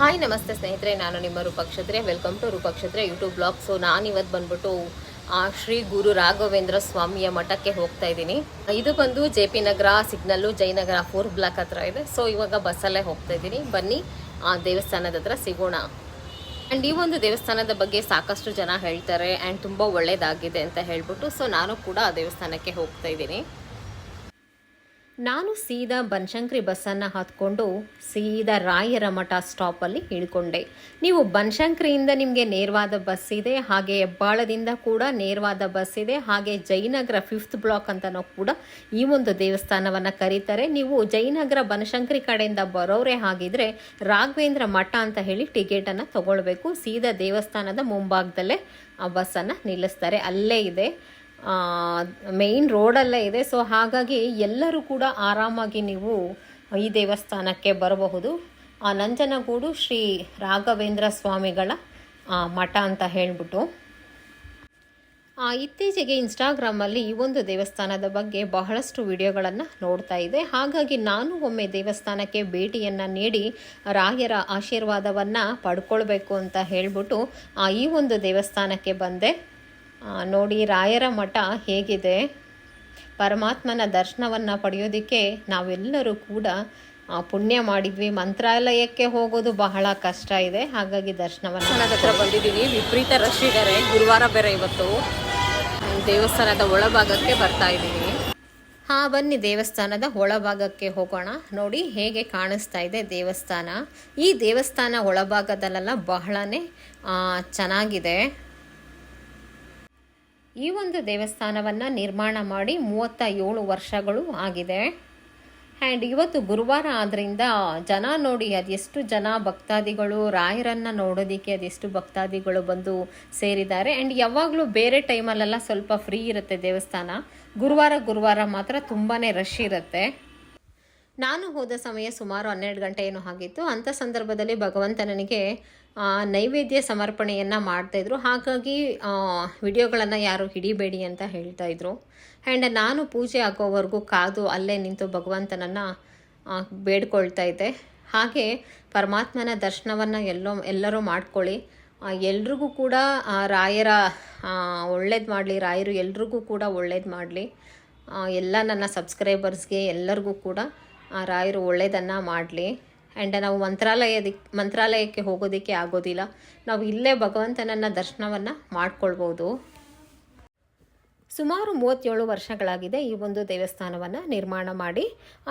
Hi ನಮಸ್ತೆ ಸ್ನೇಹಿತರೆ ನಾನು ನಿಮ್ಮ ರೂಪಕ್ಷತ್ರೆ ವೆಲ್ಕಮ್ ಟು ರೂಪಕ್ಷತ್ರೆ ಯೂಟ್ಯೂಬ್ ಬ್ಲಾಗ್ ಸೊ ನಾನು ಇವತ್ತು ಬಂದ್ಬಿಟ್ಟು ಆ, ಶ್ರೀ ಗುರು ರಾಘವೇಂದ್ರ ಸ್ವಾಮಿಯ ಮಠಕ್ಕೆ ಹೋಗ್ತಾ ಇದ್ದೀನಿ. ಇದು ಬಂದು J P Nagar signal Jayanagar four block ಹತ್ರ ಇದೆ. ಸೊ ಇವಾಗ ಬಸ್ಸಲ್ಲೇ ಹೋಗ್ತಾ ಇದ್ದೀನಿ. ಬನ್ನಿ ಆ ದೇವಸ್ಥಾನದ ಹತ್ರ ಸಿಗೋಣ. ಆ್ಯಂಡ್ ಈ ಒಂದು ದೇವಸ್ಥಾನದ ಬಗ್ಗೆ ಸಾಕಷ್ಟು ಜನ ಹೇಳ್ತಾರೆ ಆ್ಯಂಡ್ ತುಂಬ ಒಳ್ಳೆಯದಾಗಿದೆ ಅಂತ ಹೇಳ್ಬಿಟ್ಟು ಸೊ ನಾನು ಕೂಡ ಆ ದೇವಸ್ಥಾನಕ್ಕೆ ಹೋಗ್ತಾ ಇದ್ದೀನಿ. ನಾನು ಸೀದಾ ಬನಶಂಕರಿ ಬಸ್ಸನ್ನು ಹತ್ಕೊಂಡು ಸೀದಾ ರಾಯರ ಮಠ ಸ್ಟಾಪಲ್ಲಿ ಇಳ್ಕೊಂಡೆ. ನೀವು ಬನಶಂಕರಿಯಿಂದ ನಿಮಗೆ ನೇರವಾದ ಬಸ್ ಇದೆ, ಹಾಗೆ ಹೆಬ್ಬಾಳದಿಂದ ಕೂಡ ನೇರವಾದ ಬಸ್ ಇದೆ, ಹಾಗೆ ಜಯನಗರ ಫಿಫ್ತ್ ಬ್ಲಾಕ್ ಅಂತಲೂ ಕೂಡ ಈ ಒಂದು ದೇವಸ್ಥಾನವನ್ನು ಕರೀತಾರೆ. ನೀವು ಜಯನಗರ ಬನಶಂಕರಿ ಕಡೆಯಿಂದ ಬರೋರೇ ಹಾಗಿದ್ರೆ ರಾಘವೇಂದ್ರ ಮಠ ಅಂತ ಹೇಳಿ ಟಿಕೆಟನ್ನು ತಗೊಳ್ಬೇಕು. ಸೀದಾ ದೇವಸ್ಥಾನದ ಮುಂಭಾಗದಲ್ಲೇ ಆ ಬಸ್ಸನ್ನು ನಿಲ್ಲಿಸ್ತಾರೆ. ಅಲ್ಲೇ ಇದೆ. ಮೇಯ್ನ್ ರೋಡಲ್ಲೇ ಇದೆ. ಸೊ ಹಾಗಾಗಿ ಎಲ್ಲರೂ ಕೂಡ ಆರಾಮಾಗಿ ನೀವು ಈ ದೇವಸ್ಥಾನಕ್ಕೆ ಬರಬಹುದು. ಆ ನಂಜನಗೂಡು ಶ್ರೀ ರಾಘವೇಂದ್ರ ಸ್ವಾಮಿಗಳ ಮಠ ಅಂತ ಹೇಳಿಬಿಟ್ಟು. ಇತ್ತೀಚೆಗೆ ಇನ್ಸ್ಟಾಗ್ರಾಮಲ್ಲಿ ಈ ಒಂದು ದೇವಸ್ಥಾನದ ಬಗ್ಗೆ ಬಹಳಷ್ಟು ವಿಡಿಯೋಗಳನ್ನು ನೋಡ್ತಾ ಇದೆ. ಹಾಗಾಗಿ ನಾನು ಒಮ್ಮೆ ದೇವಸ್ಥಾನಕ್ಕೆ ಭೇಟಿಯನ್ನು ನೀಡಿ ರಾಯರ ಆಶೀರ್ವಾದವನ್ನು ಪಡ್ಕೊಳ್ಬೇಕು ಅಂತ ಹೇಳಿಬಿಟ್ಟು ಈ ಒಂದು ದೇವಸ್ಥಾನಕ್ಕೆ ಬಂದೆ. ನೋಡಿ ರಾಯರ ಮಠ ಹೇಗಿದೆ. ಪರಮಾತ್ಮನ ದರ್ಶನವನ್ನು ಪಡೆಯೋದಕ್ಕೆ ನಾವೆಲ್ಲರೂ ಕೂಡ ಪುಣ್ಯ ಮಾಡಿದ್ವಿ. ಮಂತ್ರಾಲಯಕ್ಕೆ ಹೋಗೋದು ಬಹಳ ಕಷ್ಟ ಇದೆ. ಹಾಗಾಗಿ ದರ್ಶನವನ್ನು ಹತ್ರ ಬಂದಿದ್ದೀವಿ ವಿಪರೀತ ರಶ್ ಇದ್ದಾರೆ ಗುರುವಾರ ಬೇರೆ ಇವತ್ತು. ದೇವಸ್ಥಾನದ ಒಳಭಾಗಕ್ಕೆ ಬರ್ತಾ ಇದ್ದೀವಿ ಹಾಂ ಬನ್ನಿ ದೇವಸ್ಥಾನದ ಒಳಭಾಗಕ್ಕೆ ಹೋಗೋಣ. ನೋಡಿ ಹೇಗೆ ಕಾಣಿಸ್ತಾ ಇದೆ ದೇವಸ್ಥಾನ. ಈ ದೇವಸ್ಥಾನ ಒಳಭಾಗದಲ್ಲೆಲ್ಲ ಬಹಳನೇ ಚೆನ್ನಾಗಿದೆ. ಈ ಒಂದು ದೇವಸ್ಥಾನವನ್ನು ನಿರ್ಮಾಣ ಮಾಡಿ ಮೂವತ್ತ ಏಳು ವರ್ಷಗಳು ಆಗಿದೆ. ಆ್ಯಂಡ್ ಇವತ್ತು ಗುರುವಾರ ಆದ್ದರಿಂದ ಜನ ನೋಡಿ ಅದೆಷ್ಟು ಜನ ಭಕ್ತಾದಿಗಳು, ರಾಯರನ್ನು ನೋಡೋದಕ್ಕೆ ಅದೆಷ್ಟು ಭಕ್ತಾದಿಗಳು ಬಂದು ಸೇರಿದ್ದಾರೆ. ಆ್ಯಂಡ್ ಯಾವಾಗಲೂ ಬೇರೆ ಟೈಮಲ್ಲೆಲ್ಲ ಸ್ವಲ್ಪ ಫ್ರೀ ಇರುತ್ತೆ ದೇವಸ್ಥಾನ. ಗುರುವಾರ ಗುರುವಾರ ಮಾತ್ರ ತುಂಬಾ ರಶ್ ಇರುತ್ತೆ. ನಾನು ಹೋದ ಸಮಯ ಸುಮಾರು ಹನ್ನೆರಡು ಗಂಟೆ ಏನೋ ಆಗಿತ್ತು ಅಂಥ ಸಂದರ್ಭದಲ್ಲಿ ಭಗವಂತ ನನಗೆ ನೈವೇದ್ಯ ಸಮರ್ಪಣೆಯನ್ನು ಮಾಡ್ತಾಯಿದ್ರು ಹಾಗಾಗಿ ವಿಡಿಯೋಗಳನ್ನು ಯಾರು ಹಿಡಿಬೇಡಿ ಅಂತ ಹೇಳ್ತಾ ಇದ್ರು. ಆ್ಯಂಡ್ ನಾನು ಪೂಜೆ ಆಗೋವರೆಗೂ ಕಾದು ಅಲ್ಲೇ ನಿಂತು ಭಗವಂತನನ್ನು ಬೇಡ್ಕೊಳ್ತಾ ಇದ್ದೆ. ಹಾಗೆ ಪರಮಾತ್ಮನ ದರ್ಶನವನ್ನು ಎಲ್ಲೋ, ಎಲ್ಲರೂ ಮಾಡ್ಕೊಳ್ಳಿ. ಎಲ್ರಿಗೂ ಕೂಡ ರಾಯರ ಒಳ್ಳೇದು ಮಾಡಲಿ, ರಾಯರು ಎಲ್ರಿಗೂ ಕೂಡ ಒಳ್ಳೇದು ಮಾಡಲಿ. ಎಲ್ಲ ನನ್ನ ಸಬ್ಸ್ಕ್ರೈಬರ್ಸ್ಗೆ ಎಲ್ಲರಿಗೂ ಕೂಡ. ಆ, ರಾಯರು ಒಳ್ಳೆಯದನ್ನು ಮಾಡಲಿ. ಆ್ಯಂಡ್ ನಾವು ಮಂತ್ರಾಲಯದಿಕ್ ಮಂತ್ರಾಲಯಕ್ಕೆ ಹೋಗೋದಕ್ಕೆ ಆಗೋದಿಲ್ಲ. ನಾವು ಇಲ್ಲೇ ಭಗವಂತನನ್ನು ದರ್ಶನವನ್ನು ಮಾಡ್ಕೊಳ್ಬೋದು. ಸುಮಾರು ಮೂವತ್ತೇಳು ವರ್ಷಗಳಾಗಿದೆ ಈ ಒಂದು ದೇವಸ್ಥಾನವನ್ನು ನಿರ್ಮಾಣ ಮಾಡಿ.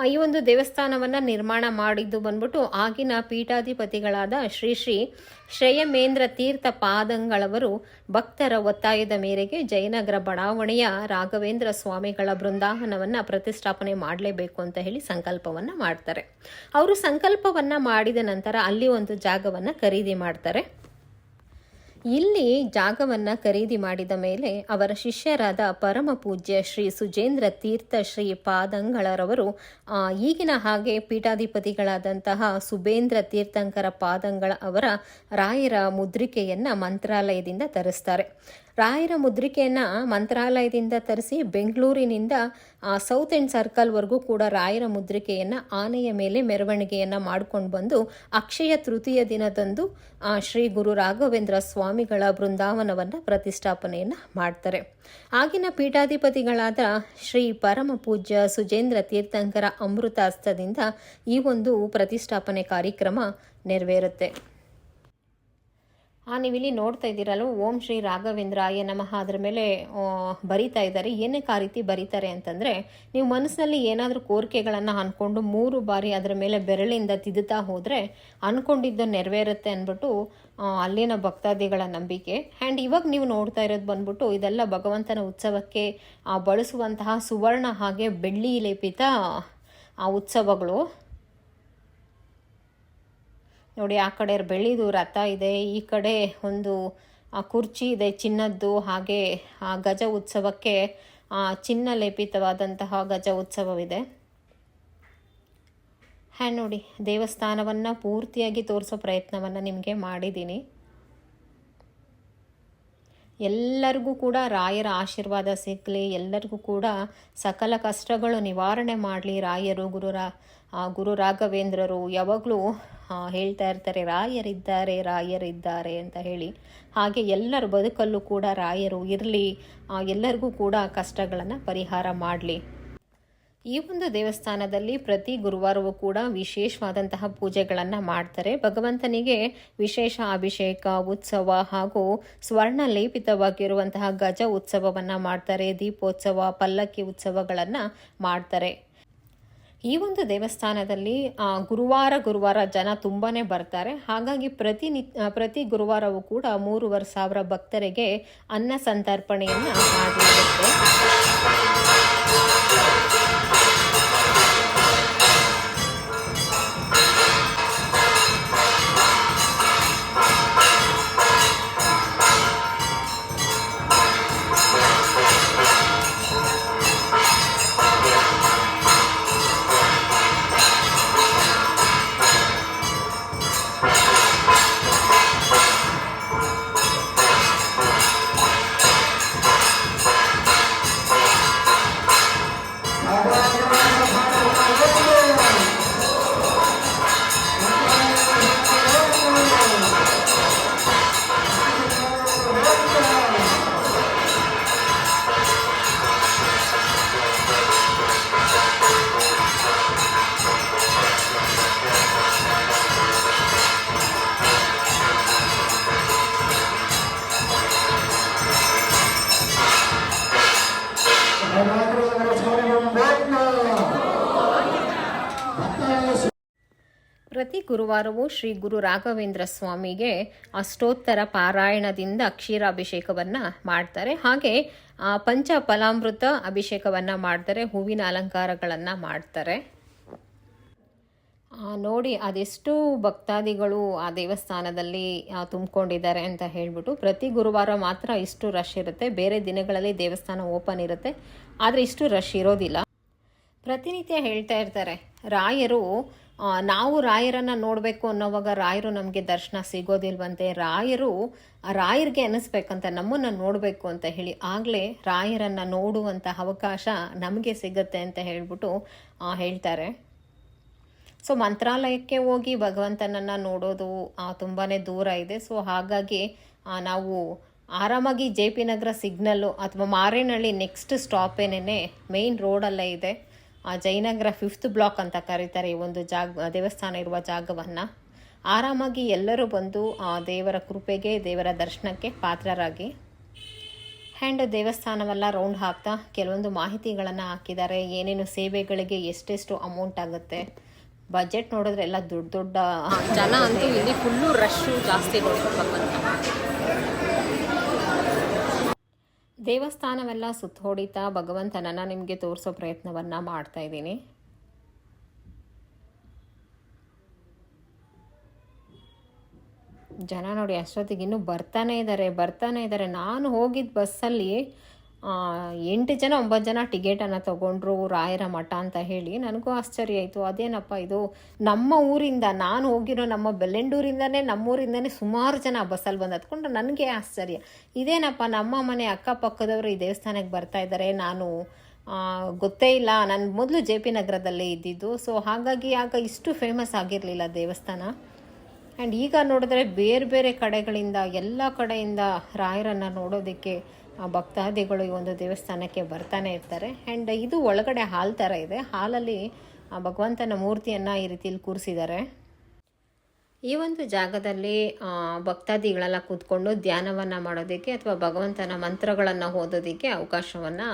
ಈ ಒಂದು ದೇವಸ್ಥಾನವನ್ನು ನಿರ್ಮಾಣ ಮಾಡಿದ್ದು ಬಂದ್ಬಿಟ್ಟು ಆಗಿನ ಪೀಠಾಧಿಪತಿಗಳಾದ ಶ್ರೀ ಶ್ರೀ ಶ್ರೇಯಮೇಂದ್ರ ತೀರ್ಥ ಪಾದಂಗಳವರು ಭಕ್ತರ ಒತ್ತಾಯದ ಮೇರೆಗೆ ಜಯನಗರ ಬಡಾವಣೆಯ ರಾಘವೇಂದ್ರ ಸ್ವಾಮಿಗಳ ಬೃಂದಾವನವನ್ನು ಪ್ರತಿಷ್ಠಾಪನೆ ಮಾಡಲೇಬೇಕು ಅಂತ ಹೇಳಿ ಸಂಕಲ್ಪವನ್ನು ಮಾಡ್ತಾರೆ. ಅವರು ಸಂಕಲ್ಪವನ್ನು ಮಾಡಿದ ನಂತರ ಅಲ್ಲಿ ಒಂದು ಜಾಗವನ್ನು ಖರೀದಿ ಮಾಡ್ತಾರೆ. ಇಲ್ಲಿ ಜಾಗವನ್ನು ಖರೀದಿ ಮಾಡಿದ ಮೇಲೆ ಅವರ ಶಿಷ್ಯರಾದ ಪರಮ ಪೂಜ್ಯ ಶ್ರೀ ಸುಜೇಂದ್ರ ತೀರ್ಥ ಶ್ರೀ ಪಾದಂಗಳರವರು ಈಗಿನ ಹಾಗೆ ಪೀಠಾಧಿಪತಿಗಳಾದಂತಹ ಸುಬೇಂದ್ರ ತೀರ್ಥಂಕರ ಪಾದಂಗಳ ಅವರ ರಾಯರ ಮುದ್ರಿಕೆಯನ್ನು ಮಂತ್ರಾಲಯದಿಂದ ತರಿಸ್ತಾರೆ. ರಾಯರ ಮುದ್ರಿಕೆಯನ್ನು ಮಂತ್ರಾಲಯದಿಂದ ತರಿಸಿ ಬೆಂಗಳೂರಿನಿಂದ ಸೌತ್ ಎಂಡ್ ಸರ್ಕಲ್ವರೆಗೂ ಕೂಡ ರಾಯರ ಮುದ್ರಿಕೆಯನ್ನು ಆನೆಯ ಮೇಲೆ ಮೆರವಣಿಗೆಯನ್ನು ಮಾಡ್ಕೊಂಡು ಬಂದು, ಅಕ್ಷಯ ತೃತೀಯ ದಿನದಂದು ಶ್ರೀ ಗುರು ರಾಘವೇಂದ್ರ ಸ್ವಾಮಿಗಳ ಬೃಂದಾವನವನ್ನು ಪ್ರತಿಷ್ಠಾಪನೆಯನ್ನು ಮಾಡ್ತಾರೆ. ಆಗಿನ ಪೀಠಾಧಿಪತಿಗಳಾದ ಶ್ರೀ ಪರಮ ಪೂಜ್ಯ ಸುಜೇಂದ್ರ ತೀರ್ಥಂಕರ ಅಮೃತಾಸ್ತದಿಂದ ಈ ಒಂದು ಪ್ರತಿಷ್ಠಾಪನೆ ಕಾರ್ಯಕ್ರಮ ನೆರವೇರುತ್ತೆ. ನೀವಿಲ್ಲಿ ನೋಡ್ತಾ ಇದ್ದೀರಲ್ಲ ಓಂ ಶ್ರೀ ರಾಘವೇಂದ್ರಾಯ ನಮಃ. ಅದ್ರ ಮೇಲೆ ಆ, ಬರಿತಾ ಇದ್ದಾರೆ. ಏನಕ್ಕೆ ಆ ರೀತಿ ಬರೀತಾರೆ ಅಂತಂದರೆ ನೀವು ಮನಸ್ಸಿನಲ್ಲಿ ಏನಾದರೂ ಕೋರಿಕೆಗಳನ್ನು ಅಂದ್ಕೊಂಡು ಮೂರು ಬಾರಿ ಅದರ ಮೇಲೆ ಬೆರಳಿಂದ ತಿದ್ದುತ್ತಾ ಹೋದರೆ ಅಂದ್ಕೊಂಡಿದ್ದು ನೆರವೇರುತ್ತೆ ಅಂದ್ಬಿಟ್ಟು ಆ, ಅಲ್ಲಿನ ಭಕ್ತಾದಿಗಳ ನಂಬಿಕೆ. ಆ್ಯಂಡ್ ಇವಾಗ ನೀವು ನೋಡ್ತಾ ಇರೋದು ಬಂದ್ಬಿಟ್ಟು ಇದೆಲ್ಲ ಭಗವಂತನ ಉತ್ಸವಕ್ಕೆ ಆ, ಬಳಸುವಂತಹ ಸುವರ್ಣ ಹಾಗೆ ಬೆಳ್ಳಿ ಲೇಪಿತ ಆ ಉತ್ಸವಗಳು. ನೋಡಿ, ಆ ಕಡೆ ಬೆಳ್ಳಿದು ರಥ ಇದೆ, ಈ ಕಡೆ ಒಂದು ಕುರ್ಚಿ ಇದೆ, ಚಿನ್ನದ್ದು, ಹಾಗೆ, ಆ ಗಜ ಉತ್ಸವಕ್ಕೆ ಚಿನ್ನ ಲೇಪಿತವಾದಂತಹ ಗಜ ಉತ್ಸವವಿದೆ. ಹ್ಯಾ ನೋಡಿ, ದೇವಸ್ಥಾನವನ್ನು ಪೂರ್ತಿಯಾಗಿ ತೋರಿಸೋ ಪ್ರಯತ್ನವನ್ನು ನಿಮಗೆ ಮಾಡಿದ್ದೀನಿ ಎಲ್ಲರಿಗೂ ಕೂಡ ರಾಯರ ಆಶೀರ್ವಾದ ಸಿಗಲಿ, ಎಲ್ಲರಿಗೂ ಕೂಡ ಸಕಲ ಕಷ್ಟಗಳು ನಿವಾರಣೆ ಮಾಡಲಿ, ರಾಯರು, ಗುರುರ ಗುರು ರಾಘವೇಂದ್ರರು, ಯಾವಾಗಲೂ ಹೇಳ್ತಾ ಇರ್ತಾರೆ, ರಾಯರಿದ್ದಾರೆ ರಾಯರಿದ್ದಾರೆ ಅಂತ ಹೇಳಿ. ಹಾಗೆ ಎಲ್ಲರ ಬದುಕಲ್ಲೂ ಕೂಡ ರಾಯರು ಇರಲಿ ಎಲ್ಲರಿಗೂ ಕೂಡ ಕಷ್ಟಗಳನ್ನು ಪರಿಹಾರ ಮಾಡಲಿ. ಈ ಒಂದು ದೇವಸ್ಥಾನದಲ್ಲಿ ಪ್ರತಿ ಗುರುವಾರವೂ ಕೂಡ ವಿಶೇಷವಾದಂತಹ ಪೂಜೆಗಳನ್ನು ಮಾಡ್ತಾರೆ. ಭಗವಂತನಿಗೆ ವಿಶೇಷ ಅಭಿಷೇಕ, ಉತ್ಸವ ಹಾಗೂ ಸ್ವರ್ಣ ಲೇಪಿತವಾಗಿರುವಂತಹ ಗಜ ಉತ್ಸವವನ್ನು ಮಾಡ್ತಾರೆ. ದೀಪೋತ್ಸವ, ಪಲ್ಲಕ್ಕಿ ಉತ್ಸವಗಳನ್ನು ಮಾಡ್ತಾರೆ. ಈ ಒಂದು ದೇವಸ್ಥಾನದಲ್ಲಿ ಗುರುವಾರ ಗುರುವಾರ ಜನ ತುಂಬಾ ಬರ್ತಾರೆ. ಹಾಗಾಗಿ ಪ್ರತಿ ಪ್ರತಿ ಗುರುವಾರವೂ ಕೂಡ ಮೂರುವರೆ ಸಾವಿರ ಭಕ್ತರಿಗೆ ಅನ್ನ ಸಂತರ್ಪಣೆಯನ್ನು ಮಾಡಲಾಗುತ್ತೆ ಪ್ರತಿ ಗುರುವಾರವೂ ಶ್ರೀ ಗುರು ರಾಘವೇಂದ್ರ ಸ್ವಾಮಿಗೆ ಅಷ್ಟೋತ್ತರ ಪಾರಾಯಣದಿಂದ ಕ್ಷೀರಾಭಿಷೇಕವನ್ನು ಮಾಡ್ತಾರೆ. ಹಾಗೆ ಪಂಚ ಫಲಾಮೃತ ಅಭಿಷೇಕವನ್ನು ಮಾಡ್ತಾರೆ, ಹೂವಿನ ಅಲಂಕಾರಗಳನ್ನು ಮಾಡ್ತಾರೆ. ನೋಡಿ, ಅದೆಷ್ಟು ಭಕ್ತಾದಿಗಳು ಆ ದೇವಸ್ಥಾನದಲ್ಲಿ ತುಂಬಿಕೊಂಡಿದ್ದಾರೆ ಅಂತ ಹೇಳ್ಬಿಟ್ಟು, ಪ್ರತಿ ಗುರುವಾರ ಮಾತ್ರ ಇಷ್ಟು ರಶ್ ಇರುತ್ತೆ. ಬೇರೆ ದಿನಗಳಲ್ಲಿ ದೇವಸ್ಥಾನ ಓಪನ್ ಇರುತ್ತೆ. ಆದರೆ ಇಷ್ಟು ರಶ್ ಇರೋದಿಲ್ಲ. ಪ್ರತಿನಿತ್ಯ ಹೇಳ್ತಾ ಇರ್ತಾರೆ, ರಾಯರು ನಾವು ರಾಯರನ್ನು ನೋಡಬೇಕು ಅನ್ನೋವಾಗ ರಾಯರು ನಮಗೆ ದರ್ಶನ ಸಿಗೋದಿಲ್ವಂತೆ. ರಾಯರು ರಾಯರಿಗೆ ಅನ್ನಿಸ್ಬೇಕಂತ ನಮ್ಮನ್ನು ನೋಡಬೇಕು ಅಂತ ಹೇಳಿ ಆಗಲೇ ರಾಯರನ್ನು ನೋಡುವಂಥ ಅವಕಾಶ ನಮಗೆ ಸಿಗುತ್ತೆ ಅಂತ ಹೇಳ್ಬಿಟ್ಟು ಹೇಳ್ತಾರೆ. ಸೊ ಮಂತ್ರಾಲಯಕ್ಕೆ ಹೋಗಿ ಭಗವಂತನನ್ನು ನೋಡೋದು ತುಂಬಾ ದೂರ ಇದೆ. ಸೊ ಹಾಗಾಗಿ ನಾವು ಆರಾಮಾಗಿ ಜೆ ಪಿ ನಗರ ಸಿಗ್ನಲ್ಲು ಅಥವಾ ಮಾರೇನಹಳ್ಳಿ ನೆಕ್ಸ್ಟ್ ಸ್ಟಾಪೇನೇ ಮೇಯ್ನ್ ರೋಡಲ್ಲೇ ಇದೆ. ಜಯನಗರ ಫಿಫ್ತ್ ಬ್ಲಾಕ್ ಅಂತ ಕರೀತಾರೆ ಈ ಒಂದು ಜಾಗ, ದೇವಸ್ಥಾನ ಇರುವ ಜಾಗವನ್ನು. ಆರಾಮಾಗಿ ಎಲ್ಲರೂ ಬಂದು ಆ ದೇವರ ಕೃಪೆಗೆ, ದೇವರ ದರ್ಶನಕ್ಕೆ ಪಾತ್ರರಾಗಿ. ಹ್ಯಾಂಡ್ ದೇವಸ್ಥಾನವೆಲ್ಲ ರೌಂಡ್ ಹಾಕ್ತಾ ಕೆಲವೊಂದು ಮಾಹಿತಿಗಳನ್ನು ಹಾಕಿದ್ದಾರೆ. ಏನೇನು ಸೇವೆಗಳಿಗೆ ಎಷ್ಟೆಷ್ಟು ಅಮೌಂಟ್ ಆಗುತ್ತೆ? ಬಜೆಟ್ ನೋಡಿದ್ರೆ ಎಲ್ಲ ದೊಡ್ಡ ದೊಡ್ಡ ಜನ ಅಂತೂ ಇಲ್ಲಿ ಫುಲ್ಲು ರಶ್ಶು ಜಾಸ್ತಿ ನೋಡ್ಕೊಬೇಕಂತ ದೇವಸ್ಥಾನವೆಲ್ಲ ಸುತ್ತ ಹೊಡಿತಾ ಭಗವಂತನನ್ನು ನಿಮಗೆ ತೋರಿಸೋ ಪ್ರಯತ್ನವನ್ನು ಮಾಡ್ತಾ ಇದ್ದೀನಿ. ಜನ ನೋಡಿ ಅಷ್ಟೊತ್ತಿಗೆ ಇನ್ನೂ ಬರ್ತಾನೆ ಇದ್ದಾರೆ ಬರ್ತಾನೆ ಇದ್ದಾರೆ. ನಾನು ಹೋಗಿದ್ದ ಬಸ್ಸಲ್ಲಿ ಎಂಟು ಜನ, ಒಂಬತ್ತು ಜನ ಟಿಕೆಟನ್ನು ತೊಗೊಂಡ್ರು, ರಾಯರ ಮಠ ಅಂತ ಹೇಳಿ ನನಗೂ ಆಶ್ಚರ್ಯ ಆಯಿತು. ಅದೇನಪ್ಪ ಇದು? ನಮ್ಮ ಊರಿಂದ, ನಾನು ಹೋಗಿರೋ ನಮ್ಮ ಬೆಲ್ಲೆಂಡೂರಿಂದನೇ, ನಮ್ಮೂರಿಂದನೇ ಸುಮಾರು ಜನ ಬಸ್ಸಲ್ಲಿ ಬಂದು ಹತ್ಕೊಂಡ್ರೆ. ನನಗೆ ಆಶ್ಚರ್ಯ. ಇದೇನಪ್ಪ, ನಮ್ಮ ಮನೆ ಅಕ್ಕಪಕ್ಕದವರು ಈ ದೇವಸ್ಥಾನಕ್ಕೆ ಬರ್ತಾ ಇದ್ದಾರೆ, ನಾನು ಗೊತ್ತೇ ಇಲ್ಲ. ನಾನು ಮೊದಲು ಜೆ ಪಿ ನಗರದಲ್ಲೇ ಇದ್ದಿದ್ದು. ಸೊ ಹಾಗಾಗಿ ಆಗ ಇಷ್ಟು ಫೇಮಸ್ ಆಗಿರಲಿಲ್ಲ ದೇವಸ್ಥಾನ. ಆ್ಯಂಡ್ ಈಗ ನೋಡಿದ್ರೆ ಬೇರೆ ಬೇರೆ ಕಡೆಗಳಿಂದ, ಎಲ್ಲ ಕಡೆಯಿಂದ ರಾಯರನ್ನು ನೋಡೋದಕ್ಕೆ ಭಕ್ತಾದಿಗಳು ಈ ಒಂದು ದೇವಸ್ಥಾನಕ್ಕೆ ಬರ್ತಾನೆ ಇರ್ತಾರೆ. ಆ್ಯಂಡ್ ಇದು ಒಳಗಡೆ ಹಾಲ್ ಥರ ಇದೆ. ಹಾಲಲ್ಲಿ, ಆ ಭಗವಂತನ ಮೂರ್ತಿಯನ್ನು ಈ ರೀತಿಯಲ್ಲಿ ಕೂರಿಸಿದ್ದಾರೆ. ಈ ಒಂದು ಜಾಗದಲ್ಲಿ ಭಕ್ತಾದಿಗಳೆಲ್ಲ ಕೂತ್ಕೊಂಡು ಧ್ಯಾನವನ್ನು ಮಾಡೋದಕ್ಕೆ ಅಥವಾ ಭಗವಂತನ ಮಂತ್ರಗಳನ್ನು ಓದೋದಕ್ಕೆ ಅವಕಾಶವನ್ನು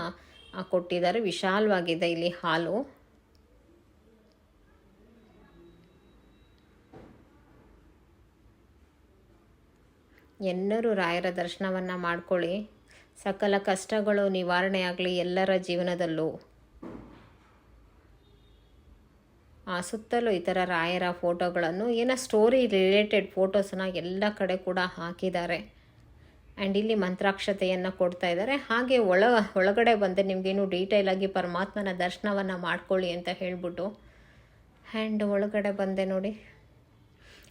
ಕೊಟ್ಟಿದ್ದಾರೆ. ವಿಶಾಲವಾಗಿದೆ ಇಲ್ಲಿ ಹಾಲು. ಎಲ್ಲರೂ ರಾಯರ ದರ್ಶನವನ್ನು ಮಾಡ್ಕೊಳ್ಳಿ. ಸಕಲ ಕಷ್ಟಗಳು ನಿವಾರಣೆ ಆಗಲಿ ಎಲ್ಲರ ಜೀವನದಲ್ಲೂ. ಆ ಸುತ್ತಲೂ ಈ ಥರ ರಾಯರ ಫೋಟೋಗಳನ್ನು, ಏನೋ ಸ್ಟೋರಿ ರಿಲೇಟೆಡ್ ಫೋಟೋಸನ್ನ ಎಲ್ಲ ಕಡೆ ಕೂಡ ಹಾಕಿದ್ದಾರೆ. ಆ್ಯಂಡ್ ಇಲ್ಲಿ ಮಂತ್ರಾಕ್ಷತೆಯನ್ನು ಕೊಡ್ತಾ ಇದ್ದಾರೆ. ಹಾಗೆ ಒಳ, ಒಳಗಡೆ ಬಂದರೆ ನಿಮಗೇನು ಡೀಟೇಲಾಗಿ ಪರಮಾತ್ಮನ ದರ್ಶನವನ್ನು ಮಾಡ್ಕೊಳ್ಳಿ ಅಂತ ಹೇಳ್ಬಿಟ್ಟು. ಆ್ಯಂಡ್ ಒಳಗಡೆ ಬಂದೆ ನೋಡಿ.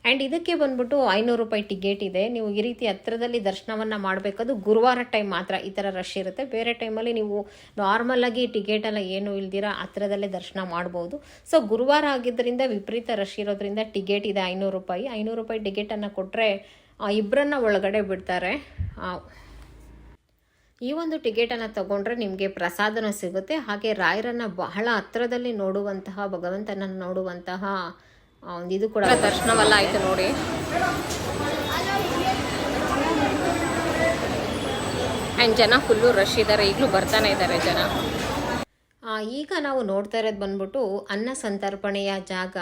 ಆ್ಯಂಡ್ ಇದಕ್ಕೆ ಬಂದ್ಬಿಟ್ಟು ಐನೂರು ರೂಪಾಯಿ ಟಿಕೆಟ್ ಇದೆ. ನೀವು ಈ ರೀತಿ ಹತ್ರದಲ್ಲಿ ದರ್ಶನವನ್ನು ಮಾಡಬೇಕದು ಗುರುವಾರ ಟೈಮ್ ಮಾತ್ರ ಈ ಥರ ರಶ್ ಇರುತ್ತೆ. ಬೇರೆ ಟೈಮಲ್ಲಿ ನೀವು ನಾರ್ಮಲಾಗಿ ಟಿಕೆಟೆಲ್ಲ ಏನು ಇಲ್ದಿರ ಹತ್ರದಲ್ಲೇ ದರ್ಶನ ಮಾಡ್ಬೋದು. ಸೊ ಗುರುವಾರ ಆಗಿದ್ದರಿಂದ ವಿಪರೀತ ರಶ್ ಇರೋದ್ರಿಂದ ಟಿಕೆಟ್ ಇದೆ ಐನೂರು ರೂಪಾಯಿ. ಐನೂರು ರೂಪಾಯಿ ಟಿಕೆಟನ್ನು ಕೊಟ್ಟರೆ ಇಬ್ಬರನ್ನ ಒಳಗಡೆ ಬಿಡ್ತಾರೆ. ಈ ಒಂದು ಟಿಕೆಟನ್ನು ತಗೊಂಡ್ರೆ ನಿಮಗೆ ಪ್ರಸಾದನೂ ಸಿಗುತ್ತೆ. ಹಾಗೆ ರಾಯರನ್ನು ಬಹಳ ಹತ್ರದಲ್ಲಿ ನೋಡುವಂತಹ, ಭಗವಂತನನ್ನು ನೋಡುವಂತಹ ಒಂದು ಇದು ಕೂಡ ದರ್ಶನವೆಲ್ಲ ಆಯ್ತು ನೋಡಿ. ಆ್ಯಂಡ್ ಜನ ಫುಲ್ಲು ರಶ್ ಇದ್ದಾರೆ ಈಗಲೂ ಬರ್ತಾನೆ ಇದ್ದಾರೆ ಜನ. ಆ, ಈಗ ನಾವು ನೋಡ್ತಾ ಇರೋದು ಬಂದ್ಬಿಟ್ಟು ಅನ್ನ ಸಂತರ್ಪಣೆಯ ಜಾಗ.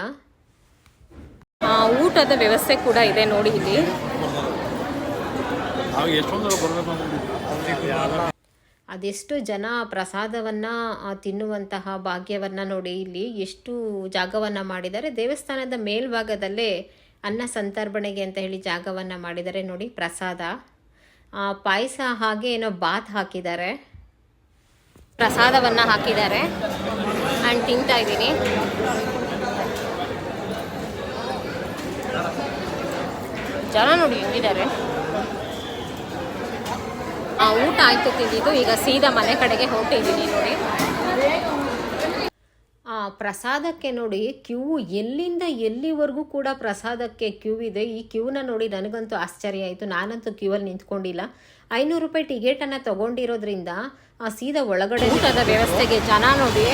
ಆ, ಊಟದ ವ್ಯವಸ್ಥೆ ಕೂಡ ಇದೆ ನೋಡಿ ಇಲ್ಲಿ. ನಾವು ಎಷ್ಟೊಂದು ಬರಬೇಕು ಅದೆಷ್ಟು ಜನ ಪ್ರಸಾದವನ್ನು ತಿನ್ನುವಂತಹ ಭಾಗ್ಯವನ್ನು ನೋಡಿ ಇಲ್ಲಿ ಎಷ್ಟು ಜಾಗವನ್ನು ಮಾಡಿದ್ದಾರೆ. ದೇವಸ್ಥಾನದ ಮೇಲ್ಭಾಗದಲ್ಲೇ ಅನ್ನ ಸಂತರ್ಪಣೆಗೆ ಅಂತ ಹೇಳಿ ಜಾಗವನ್ನು ಮಾಡಿದ್ದಾರೆ ನೋಡಿ, ಪ್ರಸಾದ. ಪಾಯಸ ಹಾಗೆ ಏನೋ ಬಾತ್ ಹಾಕಿದ್ದಾರೆ. ಪ್ರಸಾದವನ್ನು ಹಾಕಿದ್ದಾರೆ. ಆ್ಯಂಡ್ ತಿಂತಾ ಇದ್ದೀನಿ. ಜನ ನೋಡಿ ಹೆಂಗಿದ್ದಾರೆ. ಊಟ ಆಯ್ತು ತಿಂದಿದ್ದು. ಈಗ ಸೀದಾ ಮನೆ ಕಡೆಗೆ ಹೋಗ್ತಿದ್ದೀನಿ ನೋಡಿ. ಆ ಪ್ರಸಾದಕ್ಕೆ ನೋಡಿ, ಕ್ಯೂ ಎಲ್ಲಿಂದ ಎಲ್ಲಿವರೆಗೂ ಕೂಡ ಪ್ರಸಾದಕ್ಕೆ ಕ್ಯೂ ಇದೆ. ಈ ಕ್ಯೂನ ನೋಡಿ ನನಗಂತೂ ಆಶ್ಚರ್ಯ ಆಯಿತು. ನಾನಂತೂ ಕ್ಯೂವಲ್ಲಿ ನಿಂತ್ಕೊಂಡಿಲ್ಲ. ಐನೂರು ರೂಪಾಯಿ ಟಿಕೆಟನ್ನು ತಗೊಂಡಿರೋದ್ರಿಂದ, ಆ ಸೀದಾ ಒಳಗಡೆ ಊಟದ ವ್ಯವಸ್ಥೆಗೆ ಜನ ನೋಡಿ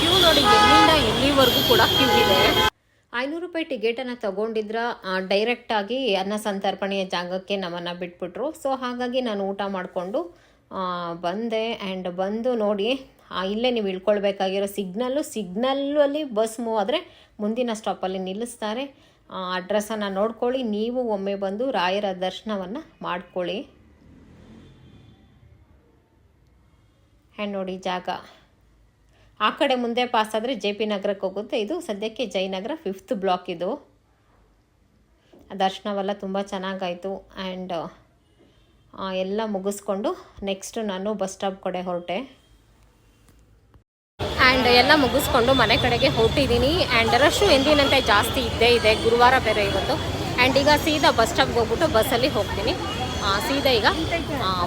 ಕ್ಯೂ ನೋಡಿ ಎಲ್ಲಿಂದ ಎಲ್ಲಿವರೆಗೂ ಕೂಡ ಕ್ಯೂ ಇದೆ. ಐನೂರು ರೂಪಾಯಿ ಟಿಕೆಟನ್ನು ತೊಗೊಂಡಿದ್ರ ಡೈರೆಕ್ಟಾಗಿ ಅನ್ನ ಸಂತರ್ಪಣೆಯ ಜಾಗಕ್ಕೆ ನಮ್ಮನ್ನು ಬಿಟ್ಬಿಟ್ರು. ಸೊ ಹಾಗಾಗಿ ನಾನು ಊಟ ಮಾಡಿಕೊಂಡು ಬಂದೆ. ಆ್ಯಂಡ್ ಬಂದು ನೋಡಿ ಇಲ್ಲೇ ನೀವು ಇಳ್ಕೊಳ್ಬೇಕಾಗಿರೋ ಸಿಗ್ನಲ್ಲು, ಸಿಗ್ನಲ್ಲಲ್ಲಿ ಬಸ್ ಮೂವ್ ಆದರೆ ಮುಂದಿನ ಸ್ಟಾಪಲ್ಲಿ ನಿಲ್ಲಿಸ್ತಾರೆ. ಅಡ್ರೆಸ್ಸನ್ನು ನೋಡ್ಕೊಳ್ಳಿ. ನೀವು ಒಮ್ಮೆ ಬಂದು ರಾಯರ ದರ್ಶನವನ್ನು ಮಾಡ್ಕೊಳ್ಳಿ. ಆ್ಯಂಡ್ ನೋಡಿ ಜಾಗ. ಆ ಕಡೆ ಮುಂದೆ ಪಾಸ್ ಆದರೆ ಜೆ ಪಿ ನಗರಕ್ಕೆ ಹೋಗುತ್ತೆ. ಇದು ಸದ್ಯಕ್ಕೆ ಜಯನಗರ ಫಿಫ್ತ್ ಬ್ಲಾಕ್ ಇದು. ದರ್ಶನವೆಲ್ಲ ತುಂಬ ಚೆನ್ನಾಗಾಯಿತು. ಆ್ಯಂಡ್ ಎಲ್ಲ ಮುಗಿಸ್ಕೊಂಡು ನೆಕ್ಸ್ಟ್ ನಾನು ಬಸ್ ಸ್ಟಾಪ್ ಕಡೆ ಹೊರಟೆ. ಆ್ಯಂಡ್ ಎಲ್ಲ ಮುಗಿಸ್ಕೊಂಡು ಮನೆ ಕಡೆಗೆ ಹೊರಟಿದ್ದೀನಿ. ಆ್ಯಂಡ್ ರಶ್ಶು ಎಂದಿನಂತೆ ಜಾಸ್ತಿ ಇದ್ದೇ ಇದೆ. ಗುರುವಾರ ಬೇರೆ ಇವತ್ತು. ಆ್ಯಂಡ್ ಈಗ ಸೀದಾ ಬಸ್ ಸ್ಟಾಪ್ಗೆ ಹೋಗ್ಬಿಟ್ಟು ಬಸ್ಸಲ್ಲಿ ಹೋಗ್ತೀನಿ. ಸೀದಾ ಈಗ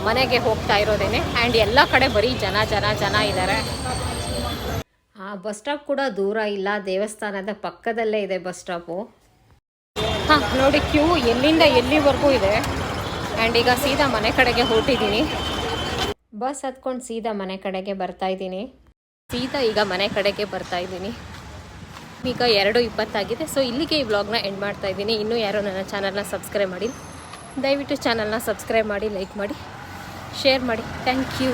ಮನೆಗೆ ಹೋಗ್ತಾ ಇರೋದೇನೆ. ಆ್ಯಂಡ್ ಎಲ್ಲ ಕಡೆ ಬರೀ ಜನ ಜನ ಜನ ಇದ್ದಾರೆ. ಬಸ್ ಸ್ಟಾಪ್ ಕೂಡ ದೂರ ಇಲ್ಲ, ದೇವಸ್ಥಾನದ ಪಕ್ಕದಲ್ಲೇ ಇದೆ ಬಸ್ ಸ್ಟಾಪು. ಹಾಂ, ನೋಡಿ ಕ್ಯೂ ಎಲ್ಲಿಂದ ಎಲ್ಲಿವರೆಗೂ ಇದೆ. ಆ್ಯಂಡ್ ಈಗ ಸೀದಾ ಮನೆ ಕಡೆಗೆ ಹೊರಟಿದ್ದೀನಿ. ಬಸ್ ಹತ್ಕೊಂಡು ಸೀದಾ ಮನೆ ಕಡೆಗೆ ಬರ್ತಾ ಇದ್ದೀನಿ. ಸೀದಾ ಈಗ ಮನೆ ಕಡೆಗೆ ಬರ್ತಾ ಇದ್ದೀನಿ. ಈಗ ಎರಡು ಇಪ್ಪತ್ತಾಗಿದೆ. ಸೊ ಇಲ್ಲಿಗೆ ಈ ವ್ಲಾಗ್ನ ಎಂಡ್ ಮಾಡ್ತಾ ಇದ್ದೀನಿ. ಇನ್ನೂ ಯಾರು ನನ್ನ ಚಾನಲ್ನ ಸಬ್ಸ್ಕ್ರೈಬ್ ಮಾಡಿ ದಯವಿಟ್ಟು ಚಾನಲ್ನ ಸಬ್ಸ್ಕ್ರೈಬ್ ಮಾಡಿ ಲೈಕ್ ಮಾಡಿ ಶೇರ್ ಮಾಡಿ. Thank you